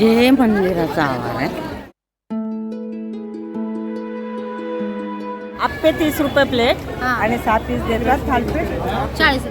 हे मंदिराचा आवार आहे. आप्पे तीस रुपये प्लेट हा. आणि सात पीस देतात थालपीठ. चाळीस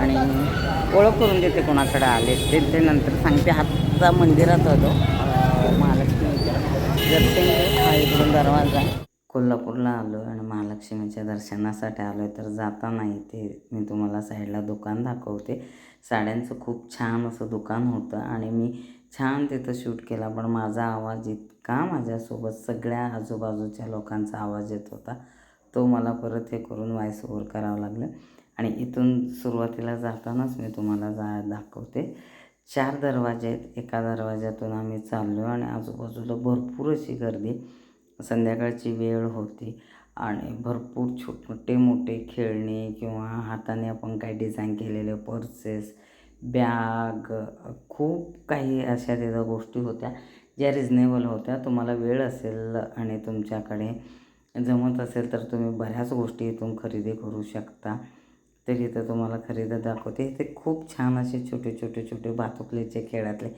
आणि ओळख करून देते कोणाकडे आले ते ते नंतर सांगते. हातचा मंदिरात होतो. महालक्ष्मी महालक्ष्मीच्या दर्शन हा इकडून दरवाजा. कोल्हापूरला आलो आणि महालक्ष्मीच्या दर्शनासाठी आलो आहे तर जाताना इथे मी तुम्हाला साईडला दुकान दाखवते. साड्यांचं खूप छान असं दुकान होतं आणि मी छान तिथं शूट केला. पण माझा आवाज इतका माझ्यासोबत सगळ्या आजूबाजूच्या लोकांचा आवाज येत होता. तो मला परत हे करून व्हॉइस ओव्हर करावं लागलं. आणि इथून सुरुवातीला जातानाच मी तुम्हाला जा दाखवते. चार दरवाजे आहेत. एका दरवाज्यातून आम्ही चाललो आणि आजूबाजूला भरपूर अशी गर्दी. संध्याकाळची वेळ होती आणि भरपूर छोटे मोठे खेळणी किंवा हाताने आपण काही डिझाईन केलेले पर्सेस बॅग खूप काही अशा तिथं गोष्टी होत्या ज्या रिजनेबल होत्या. तुम्हाला वेळ असेल आणि तुमच्याकडे जमत असेल तर तुम्ही बऱ्याच गोष्टी इथून खरेदी करू शकता. तर इथं तुम्हाला खरेदी दाखवते. इथे खूप छान असे छोटे छोटे छोटे भातुकलीचे खेळातले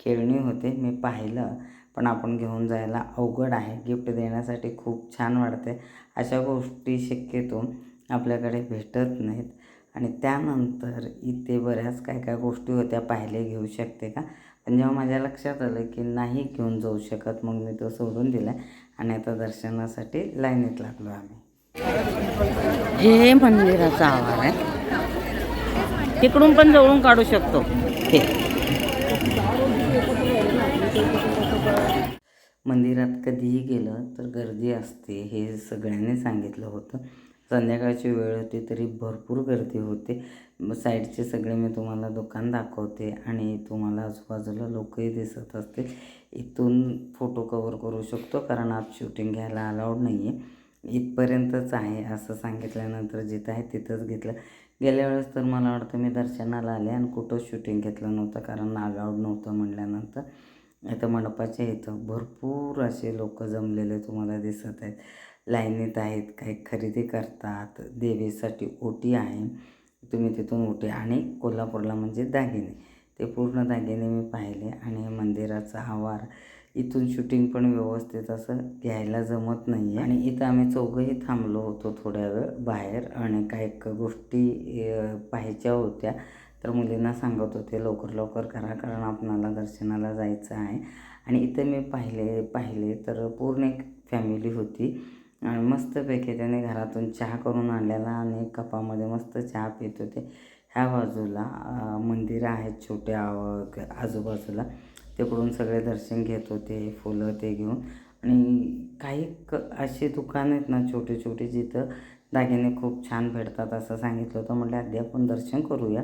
खेळणी होते. मी पाहिलं पण आपण घेऊन जायला अवघड आहे. गिफ्ट देण्यासाठी खूप छान वाटते. अशा गोष्टी शक्यतो आपल्याकडे भेटत नाहीत. आणि त्यानंतर इथे बऱ्याच काय काय गोष्टी होत्या. पाहिले घेऊ शकते का? पण जेव्हा माझ्या लक्षात आलं की नाही घेऊन जाऊ शकत मग मी तो सोडून दिला. आणि आता दर्शनासाठी लाईनीत लागलो आम्ही. हे मंदिराचा आवार आहे. तिकडून पण जवळून काढू शकतो. हे. मंदिरात कधीही गेलं तर गर्दी असते हे सगळ्यांनी सांगितलं होतं. संध्याकाळची वेळ होती तरी भरपूर गर्दी होते. साईडचे सगळे मी तुम्हाला दुकान दाखवते आणि तुम्हाला आजूबाजूला लोकही दिसत असतील. इथून फोटो कवर करू शकतो कारण आज शूटिंग घ्यायला अलाउड नाही आहे इथपर्यंतच आहे असं सांगितल्यानंतर जिथं आहे तिथंच घेतलं. गेल्या वेळेस तर मला वाटतं मी दर्शनाला आले आणि कुठंच शूटिंग घेतलं नव्हतं कारण अलाउड नव्हतं म्हणल्यानंतर. इथं मंडपाच्या इथं भरपूर असे लोक जमलेले तुम्हाला दिसत आहेत. लाईनीत आहेत काही खरेदी करतात. देवीसाठी ओटी आहे. तुम्ही तिथून ओटी आणि कोल्हापूरला म्हणजे दागिने. ते पूर्ण दागिने मी पाहिले आणि मंदिराचा आवार इथून शूटिंग पण व्यवस्थित असं घ्यायला जमत नाही आहे आणि इथं आम्ही चौघंही थांबलो होतो थोड्या वेळ बाहेर आणि काही गोष्टी पाहायच्या होत्या. तर मुलींना सांगत होते लवकर लवकर करा कारण आपणाला दर्शनाला जायचं आहे. आणि इथं मी पाहिले पाहिले तर पूर्ण एक फॅमिली होती. आणि मस्तपैकी त्याने घरातून चहा करून आणलेला आणि कपामध्ये मस्त चहा पित होते. ह्या बाजूला मंदिरं आहेत छोट्या आजूबाजूला. तिकडून सगळे दर्शन घेत होते फुलं ते घेऊन. आणि काही क अशी दुकानं आहेत ना छोटे छोटे जिथं दागिने खूप छान भेटतात असं सांगितलं होतं. म्हटलं आधी आपण दर्शन करूया.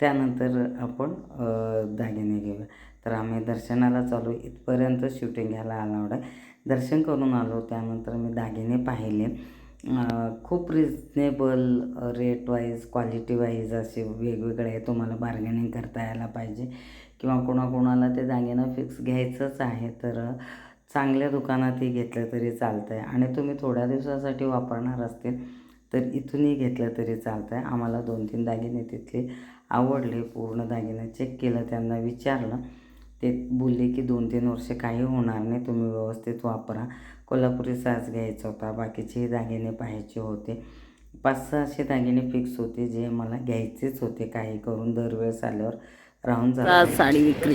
त्यानंतर आपण दागिने घेऊया. तर आम्ही दर्शनाला चालू इथपर्यंत शूटिंग घ्यायला अलाउड आहे. दर्शन करून आलो. त्यानंतर मी दागिने पाहिले. खूप reasonable rate wise quality wise असे वेगवेगळे आहे तुम्हाला बार्गेनिंग करता यायला पाहिजे. किंवा कोणाकोणाला ते दागिनं फिक्स घ्यायचंच आहे तर चांगल्या दुकानातही घेतलं तरी चालतं आहे आणि तुम्ही थोड्या दिवसासाठी वापरणार असतील तर इथूनही घेतलं तरी चालतं आहे आम्हाला दोन तीन दागिने तिथले आवडले पूर्ण दागिने चेक केलं त्यांना विचारलं. ते बोलले की दोन तीन वर्ष काही होणार नाही तुम्ही व्यवस्थित वापरा. कोल्हापुरी साज घ्यायचा होता बाकीचेही दागिने पाहायचे होते. पाच सहाशे दागिने फिक्स होते जे मला घ्यायचेच होते काही करून दरवेळेस आल्यावर. राहून जातात साडी विक्री.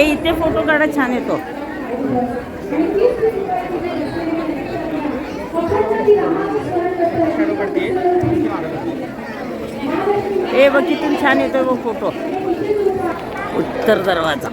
ए इथे फोटो काढा छान येतो. ए बघ किती छान येतोय बघ फोटो. उत्तर दरवाजा.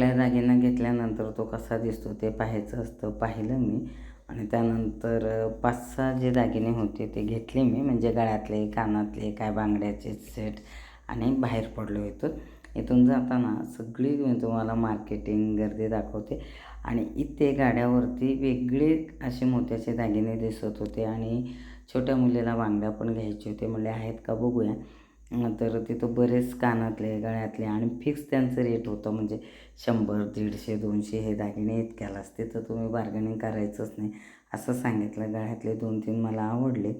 आपल्या दागिना घेतल्यानंतर तो कसा दिसतो ते पाहायचं असतं पाहिलं मी. आणि त्यानंतर पाच सहा जे दागिने होते ते घेतले मी. म्हणजे गळ्यातले कानातले काय बांगड्याचे सेट आणि बाहेर पडलो होतो इथून जाताना सगळी मी तुम्हाला मार्केटिंग गर्दी दाखवते. आणि इथे गाड्यावरती वेगळे असे मोत्याचे दागिने दिसत होते. आणि छोट्या मुलीला बांगड्या पण घ्यायचे होते. म्हणले आहेत का? बघूया. तर तिथं बरेच कानातले गळ्यातले आणि फिक्स त्यांचं रेट होतं. म्हणजे शंभर दीडशे दोनशे हे दागिने इतक्याला असते. तर तुम्ही बार्गेनिंग करायचंच नाही. असं सांगितलं. गळ्यातले दोन तीन मला आवडले.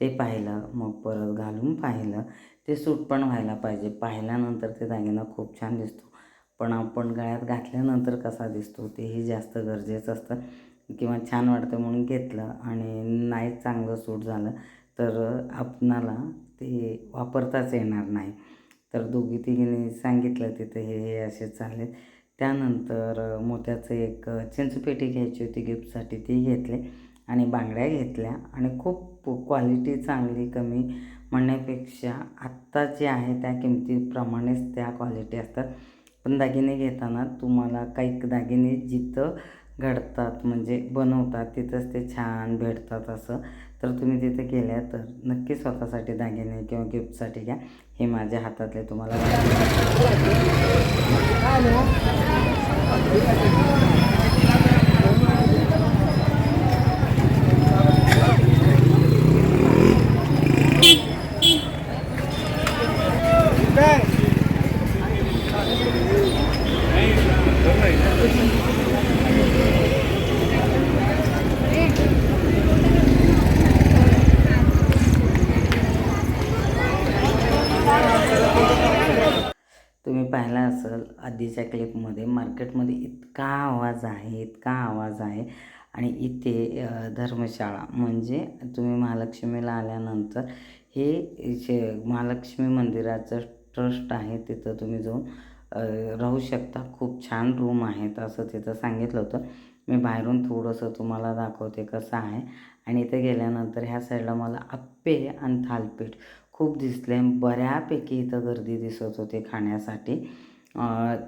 ते पाहिलं. मग परत घालून पाहिलं. ते सूट पण व्हायला पाहिजे. पाहिल्यानंतर ते दागिना खूप छान दिसतो. पण आपण गळ्यात घातल्यानंतर कसा दिसतो तेही जास्त गरजेचं असतं. किंवा छान वाटतं म्हणून घेतलं आणि नाही चांगलं सूट झालं तर आपणाला ते वापरताच येणार नाही. तर दोघी तिघींनी सांगितलं तिथं हे हे असे चालले त्यानंतर मोत्याचं एक चिंचपेटी घ्यायची होती गिफ्टसाठी ती घेतली आणि बांगड्या घेतल्या आणि खूप क्वालिटी चांगली कमी म्हणण्यापेक्षा आत्ता जे आहे त्या किमतीप्रमाणेच त्या क्वालिटी असतात. पण दागिने घेताना तुम्हाला काही दागिने जिथं घडतात म्हणजे बनवतात तिथंच ते छान भेटतात असं. तर तुम्ही तिथे गेल्या तर नक्की स्वतःसाठी दागिने किंवा गिफ्टसाठी घ्या. हे माझ्या हातातले तुम्हाला तुम्ही आधीच्या क्लिपमध्ये मार्केटमध्ये इतका आवाज आहे इतका आवाज आहे. आणि इथे धर्मशाळा म्हणजे तुम्ही महालक्ष्मीला आल्यानंतर हे शे महालक्ष्मी मंदिराचं ट्रस्ट आहे तिथं तुम्ही जाऊन राहू शकता. खूप छान रूम आहेत असं तिथं सांगितलं होतं. मी बाहेरून थोडंसं तुम्हाला दाखवते कसं आहे. आणि इथे गेल्यानंतर ह्या साईडला मला आप्पे आणि थालपीठ खूप दिसले. बऱ्यापैकी इथं गर्दी दिसत होती खाण्यासाठी.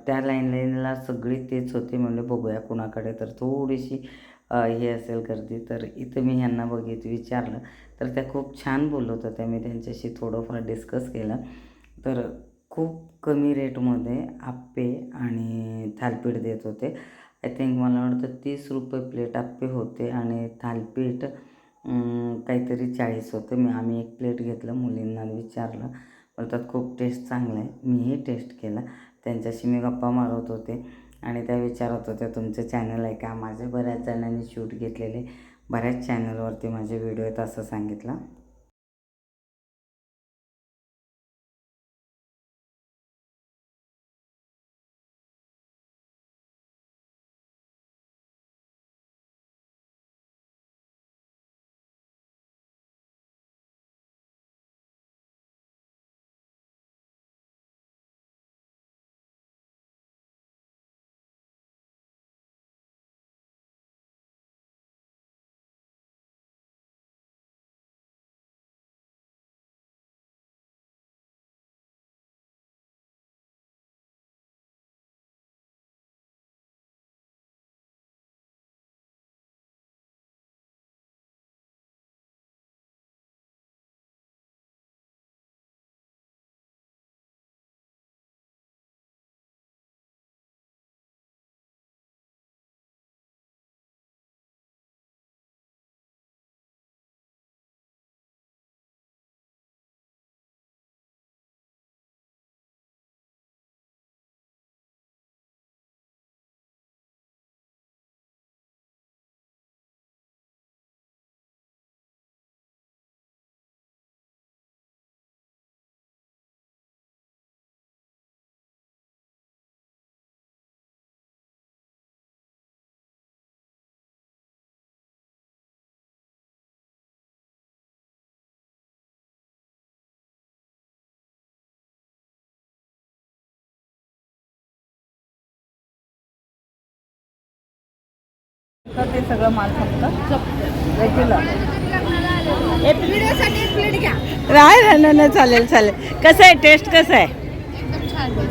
त्या लाईन लाईनला सगळी तेच होते. म्हणजे बघूया कुणाकडे. तर थोडीशी हे असेल गर्दी तर इथं मी ह्यांना बघित विचारलं. तर त्या खूप छान बोलत होत्या. मी त्यांच्याशी थोडंफार डिस्कस केलं. तर खूप कमी रेटमध्ये आप्पे आणि थालपीठ देत होते. आय थिंक मला वाटतं तीस रुपये प्लेट आप्पे होते आणि थालपीठ काहीतरी चाळीस होते. मी आम्ही एक प्लेट घेतलं मुलींना विचारलं. बोलतात खूप टेस्ट चांगला आहे. मीही टेस्ट केला. त्यांच्याशी मी गप्पा मारत होते आणि त्या विचारत होत्या तुमचं चॅनल आहे का? माझे बऱ्याच जणांनी शूट घेतलेले बऱ्याच चॅनलवरती माझे व्हिडिओ आहेत असं सांगितलं. तर ते सगळं माल फक्त रेग्युलर. नाही नाही, नाही नाही चालेल चालेल. कसं आहे टेस्ट कसं आहे?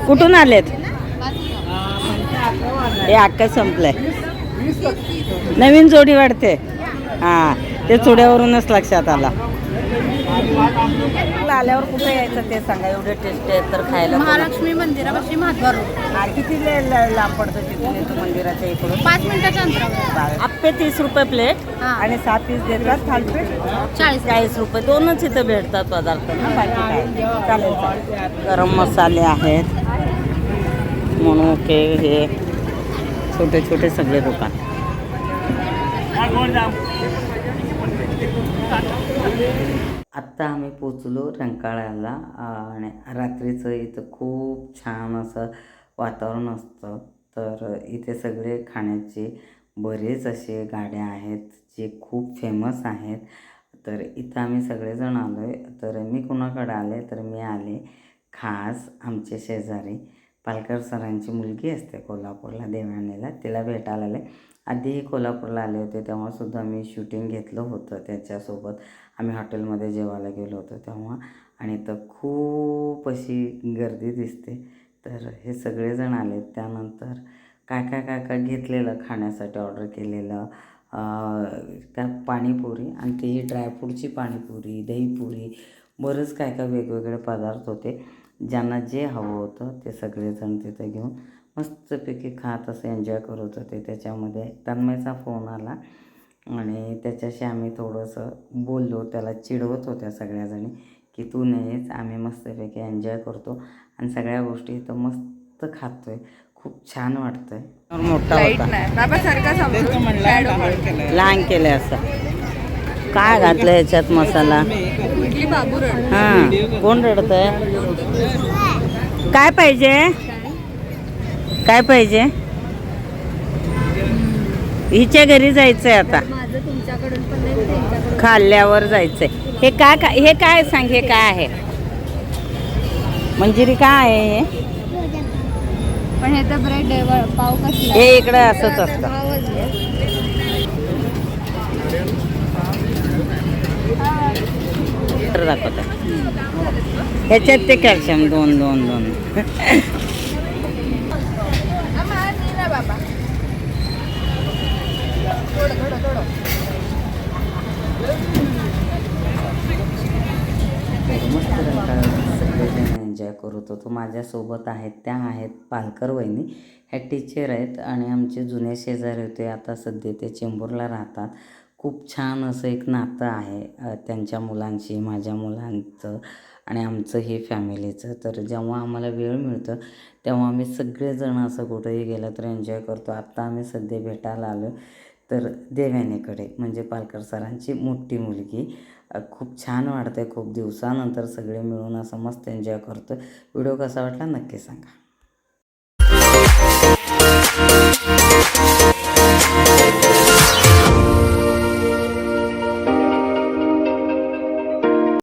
कुठून आलेत? हे अक्का संपलंय. नवीन जोडी वाढते. हां ते चुड्यावरूनच लक्षात आला. आल्यावर कुठे यायचं ते सांगा एवढे टेस्ट आहेत तर खायला महालक्ष्मी मंदिरापाशी महाद्वार रोड. हा, किती ले- ल- लांब पडतं तिथून इथं मंदिराच्या इकडून? पाच मिनिटाच्या अंतरावर. आप्पे तीस रुपये प्लेट हा. आणि सात पीस देतात थालपीठ. चाळीस. चाळीस रुपये. दोनच इथं भेटतात पदार्थ ना बाकी काय? चालेल चालेल. गरम मसाले आहेत. मनुके हे. छोटे छोटे सगळे दुकान. आत्ता आम्ही पोचलो रंकाळ्याला आणि रात्रीचं इथं खूप छान असं वातावरण असतं. तर इथे सगळे खाण्याचे बरेच असे गाड्या आहेत जे खूप फेमस आहेत. तर इथं आम्ही सगळेजण आलो आहे तर मी कुणाकडे आले? तर मी आले खास आमचे शेजारी. पालकर सरांची मुलगी असते कोल्हापूरला देवाणीला तिला भेटायला आले. आधीही कोल्हापूरला आले होते तेव्हासुद्धा मी शूटिंग घेतलं होतं त्याच्यासोबत. आम्ही हॉटेलमध्ये जेवायला गेलो होतो तेव्हा. आणि तर खूप अशी गर्दी दिसते. तर हे सगळेजण आले त्यानंतर काय काय काय काय घेतलेलं खाण्यासाठी ऑर्डर केलेलं? त्यात काय पाणीपुरी आणि तेही ड्रायफ्रूटची पाणीपुरी दहीपुरी बरंच काय काय वेगवेगळे पदार्थ होते. ज्यांना जे हवं होतं ते सगळेजण तिथं घेऊन मस्तपैकी खात असं एन्जॉय करत होते. त्याच्यामध्ये तन्मयचा फोन आला. आणि त्याच्याशी आम्ही थोडंसं बोललो त्याला चिडवत होत्या सगळ्याजणी की तू नाहीच आम्ही मस्तपैकी एन्जॉय करतो आणि सगळ्या गोष्टी इथं मस्त खातोय खूप छान वाटतंय. मोठा होता. लहान केलं असं. काय घातलं ह्याच्यात मसाला? हां. कोण रडत काय पाहिजे? काय पाहिजे? हिच्या घरी जायचंय आता. माझं तुमच्याकडून पण नाही त्यांच्याकडून खाल्ल्यावर जायचंय. हे काय काय हे काय सांग हे काय आहे? मंजिरी काय आहे हे? पण हे तर ब्रेड आहे पाव कसला? हे इकडे असंच असतं. तर दाखवत ह्याच्यात ते कॅल्शियम दोन दोन दोन मस्त सगळेजण एन्जॉय करत होतो माझ्यासोबत आहेत त्या आहेत पालकर वहिनी. ह्या टीचर आहेत आणि आमचे जुने शेजारी होते. आता सध्या ते चेंबूरला राहतात. खूप छान असं एक नातं आहे त्यांच्या मुलांशी माझ्या मुलांचं आणि आमचं हे फॅमिलीचं. तर जेव्हा आम्हाला वेळ मिळतं तेव्हा आम्ही सगळेजण असं कुठेही गेलं तर एन्जॉय करतो. आत्ता आम्ही सध्या भेटायला आलो तर देव्यानीकडे म्हणजे पालकर सरांची मोठी मुलगी. खूप छान वाटते खूप दिवसानंतर सगळे मिळून असं मस्त एन्जॉय करतो व्हिडिओ कसा वाटला नक्की सांगा.